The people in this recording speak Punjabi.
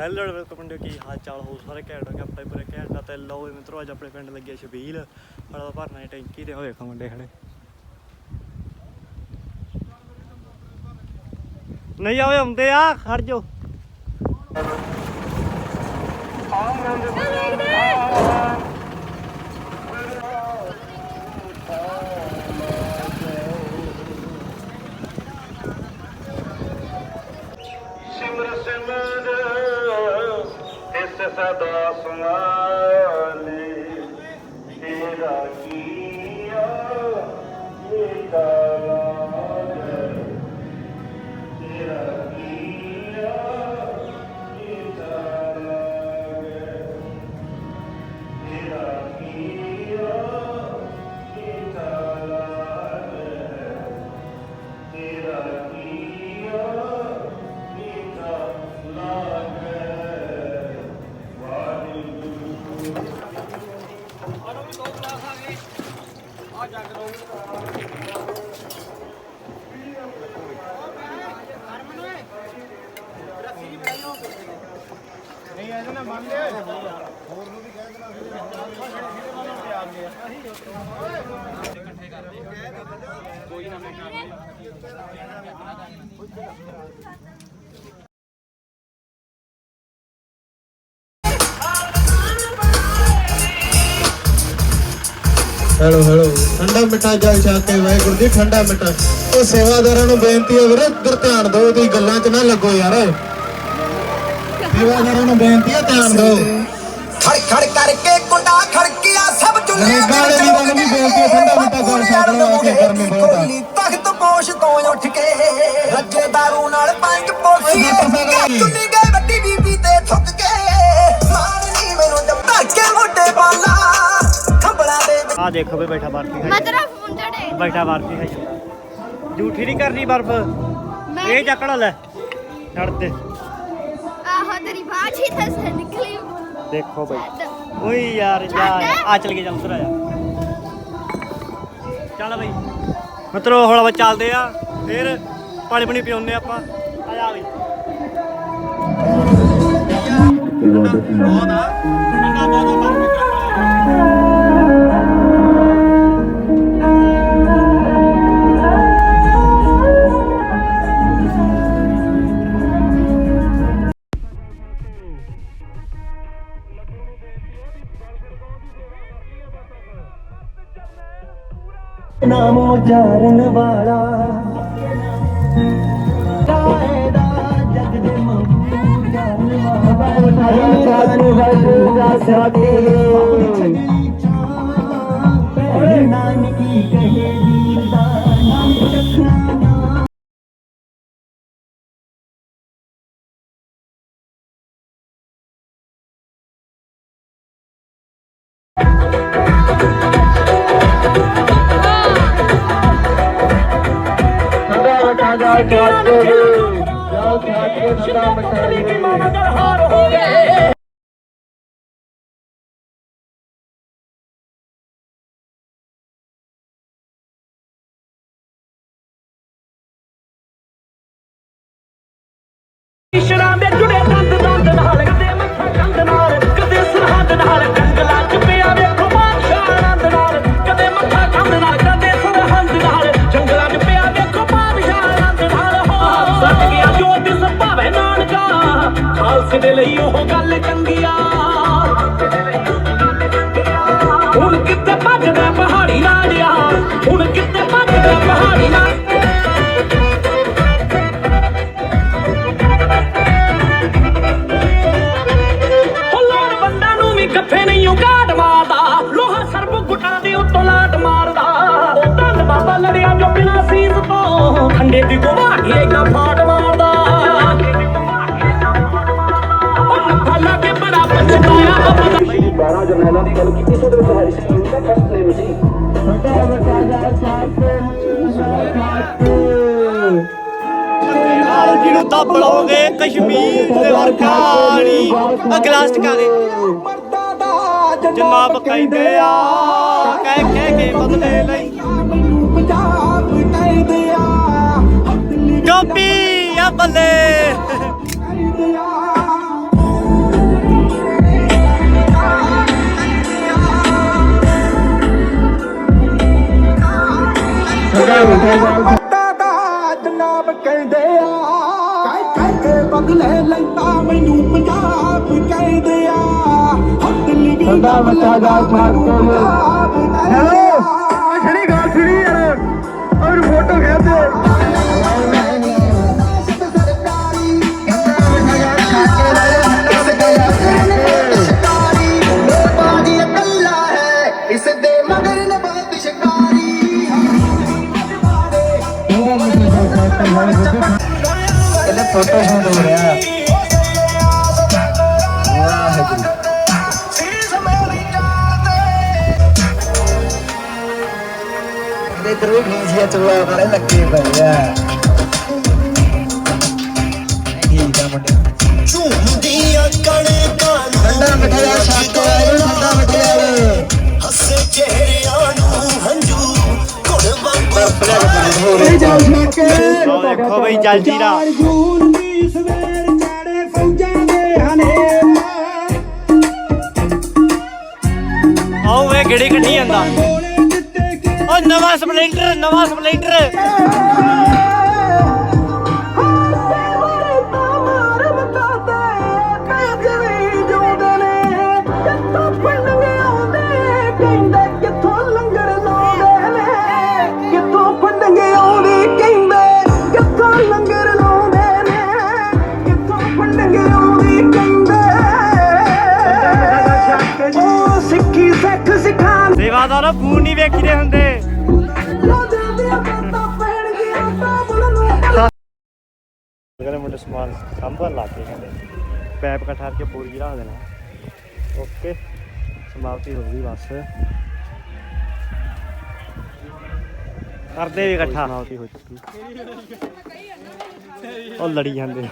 ਹੈਲੋ ਵੈਲਕਮ ਪਿੰਡ ਕੀ ਹਾਲ ਚਾਲ ਹੋ ਸਾਰੇ ਘੈਂਟ ਹੋ ਆਪਣੇ ਪੂਰੇ ਘੈਂਟ ਆ ਤੇ ਲਓ ਮਿੱਤਰੋ, ਅੱਜ ਆਪਣੇ ਪਿੰਡ ਲੱਗੇ ਛਬੀਲ ਬੜਾ ਭਰਨਾ ਹੈ ਟੈਂਕੀ ਤੇ, ਹੋਏ ਵੇਖੋ ਮੁੰਡੇ ਖੜੇ। ਨਹੀਂ ਆਵੇ ਆਉਂਦੇ ਆ, ਖੜ ਜੋ ਸਿਮਰ ਸਦਾ ਸੁਆਲੇ ਤੇਰਾ ਕੀਆ ਮੇਰਾ ਹੈਲੋ ਹੈਲੋ। ਠੰਡਾ ਮਿੱਠਾ ਜਲ ਛਕ ਕੇ ਵਾਹਿਗੁਰੂ ਜੀ, ਠੰਡਾ ਮਿੱਠਾ। ਉਹ ਸੇਵਾਦਾਰਾਂ ਨੂੰ ਬੇਨਤੀ ਹੈ ਵੀਰੇ, ਇੱਧਰ ਧਿਆਨ ਦਿਓ, ਤੁਸੀਂ ਗੱਲਾਂ 'ਚ ਨਾ ਲੱਗੋ ਯਾਰ। ਸੇਵਾਦਾਰਾਂ ਨੂੰ ਬੇਨਤੀ ਹੈ ਧਿਆਨ ਦਿਓ। ਖੜ ਖੜ ਕਰਕੇ ਕੁੰਡਾ ਖੜਕਿਆ ਸਭ ਚੁੱਲ੍ਹੇ ਗਰੀਬਾਂ ਵਾਲੇ ਵੀਰਾਂ ਨੂੰ ਵੀ ਬੇਨਤੀ ਹੈ, ਠੰਡਾ ਮਿੱਠਾ ਗਲ ਛਕ ਲਓ, ਅੱਗੇ ਗਰਮੀ ਬਹੁਤ ਆ। ਤਖਤ ਪੋਸ਼ ਤੋਂ ਉੱਠ ਕੇ ਰੱਜੇ ਦਾਰੂ ਨਾਲ ਪੰਜ ਪੋਸੀ ਚੁੰਨੀ ਗਏ ਵੱਡੀ ਬੀਬੀ ਤੇ ਥੁੱਕ ਕੇ। ਮਾਨ ਨਹੀਂ ਮੈਨੂੰ ਜਮ ਧਰ ਕੇ ਮੋਢੇ ਪਾਲਾ ਖੰਬਲਾਂ ਦੇ ਵਿੱਚ ਆ ਦੇਖੋ ਵੀ ਬੈਠਾ ਬਰਫੀ ਖਾਈ ਬੈਠਾ ਬਰਫੀ। ਝੂਠੀ ਨਹੀਂ ਕਰਨੀ ਬਰਫ। ਇਹ ਚੱਕੜਾ ਲੈ। ਛੱਡ ਦੇ। ਬਾਜੀ ਤਾਂ ਸੇ ਨਿਕਲੀ ਦੇਖੋ ਬਈ। ਛੱਡ। ਓਏ ਯਾਰ ਜਾ। ਆ ਚੱਲ ਕੇ ਚੱਲ ਉਧਰ ਆ ਜਾ। ਚੱਲ ਬਈ। ਮਿੱਤਰੋ ਹੁਣ ਆਪਾਂ ਚੱਲਦੇ ਆ ਫਿਰ ਪਾਣੀ ਪਣੀ ਪਿਉਨੇ ਆਪਾਂ। ਆ ਜਾ ਬਈ। ਬਹੁਤ ਆ। ਨਾਮੋ ਜਾਰਨ ਵਾਲਾ। ਕਾਇਦਾ ਜਗ ਦੇ ਮੰਗੂ ਜਾਰਨ ਵਾਲਾ। ਜਾਨ ਵਰਗਾ ਸਾਥੀ ਪਹਿਲੇ ਨਾਨਕੀ ਕਹੇ ਵੀਰ ਦਾ ਨਾਮ ਚੱਕਣਾ ਜਲ ਛਕ ਕੇ ਜਲ ਛਕ ਕੇ ਠੰਡਾ ਮਿੱਠਾ ਜੀ ਇਸ਼ਰਾਂ ਦੇ ਜੁੜੇ ਦੰਦ ਖਾਲਸੇ ਲਈ ਉਹ ਗੱਲ ਚੰਗੀ ਹੁਣ ਕਿੱਥੇ ਭੱਜਦਾ ਪਹਾੜੀ ਰਾਜਿਆ ਹੁਣ ਕਿੱਥੇ ਭੱਜਦਾ ਪਹਾੜੀ ਰਾਜ ਬੰਦਾ ਨੂੰ ਵੀ ਗੱਫੇ ਨਹੀਂ ਉਹ ਮਾਰਦਾ। ਲੋਹਾ ਸਰਬ ਗੁੱਟਾਂ ਦੇ ਉੱਤੋਂ ਲਾਟ ਮਾਰਦਾ। ਉਹ ਧੰਨ ਬਾਬਾ ਲੜਿਆ ਜੋ ਬਿਨਾ ਸੀਸ ਤੋਂ ਖੰਡੇ ਦੀ 12 ਜਰਨੈਲਾਂ ਦੀ ਗੱਲ ਕੀਤੀ ਸੀ ਉਹਦੇ ਵਿੱਚ ਹੈਰੀ ਸਿੰਘ ਦਾ ਫਸਟ ਨੇਮ ਸੀ ਜਿਹਨੂੰ ਦੱਬ ਲਓਗੇ ਕਸ਼ਮੀਰ ਦੇ ਵਰਗਾਣੀ ਆ ਗਲਾਸ ਜਨਾਬ ਕਹਿੰਦੇ ਆ ਕਹਿ ਕਹਿ ਕੇ ਬਦਲੇ ਲਈ ਪੰਜਾਬ ਕਹਿੰਦੇ ਆ ਗੋਪੀ ਆ ਬੱਲੇ। ਪੱਟਾ ਦਾ ਜਨਾਬ ਕਹਿੰਦੇ ਆ ਕਹਿ ਕਹਿ ਕੇ ਬਦਲੇ ਲੈਂਦਾ ਮੈਨੂੰ ਪੰਜਾਬ ਕਹਿੰਦੇ ਆ। ਹੱਥ ਲਿਵੀ ਠੰਡਾ ਬੱਚਾ ਜਾ ਛੱਡ ਕੇ ਫੋਟੋ ਸ਼ੂਟ ਹੋ ਰਿਹਾ ਇਧਰ ਵੀ ਗੀਜੀਆ ਚੁਆ ਵਾਲੇ ਲੱਗੇ ਪਏ ਆ। ਠੀਕ ਆ ਮੁੰਡੇ। ਝੂਮਦੀਆਂ ਕਣਕਾਂ ਠੰਡਾ ਮਿੱਠਾ ਜਿਹਾ ਛੱਕ ਵਾਲੇ ਠੰਡਾ ਮਿੱਠਾ ਜਿਹਾ ਹੱਸੇ ਚਿਹਰਿਆਂ ਨੂੰ ਹੰਝੂ ਘੁੜ ਵਾਂਗੂ ਬਰਫ ਲੈ ਕੇ ਪਾਣੀ ਹੋ। ਰਿਹਾ ਲਓ ਦੇਖੋ ਬਈ ਜਲ ਜੀਰਾ ਜੂਨ ਦੀ ਸਵੇਰ ਚੜੇ ਫੌਜਾਂ ਦੇ ਹਨੇਰਾ। ਆਓ ਵੇ ਗੇੜੀ ਕੱਢੀ ਜਾਂਦਾ। ਓ ਨਵਾਂ ਸਪਲੈਂਡਰ ਨਵਾਂ ਸਪਲੈਂਡਰ। ਕਹਿੰਦੇ ਮੁੰਡੇ ਸਮਾਨ ਸੰਭਲ ਲਾ ਕੇ ਕਹਿੰਦੇ। ਪੈਪ ਇਕੱਠਾ ਕਰਕੇ ਪੂਰੀ ਰੱਖ ਦੇਣਾ। ਓਕੇ ਸਮਾਪਤੀ ਹੋ ਗਈ ਬਸ। ਕਰਦੇ ਵੀ ਇਕੱਠਾ। ਸਮਾਪਤੀ ਹੋ ਚੁੱਕੀ। ਉਹ ਲੜੀ ਜਾਂਦੇ। ਆ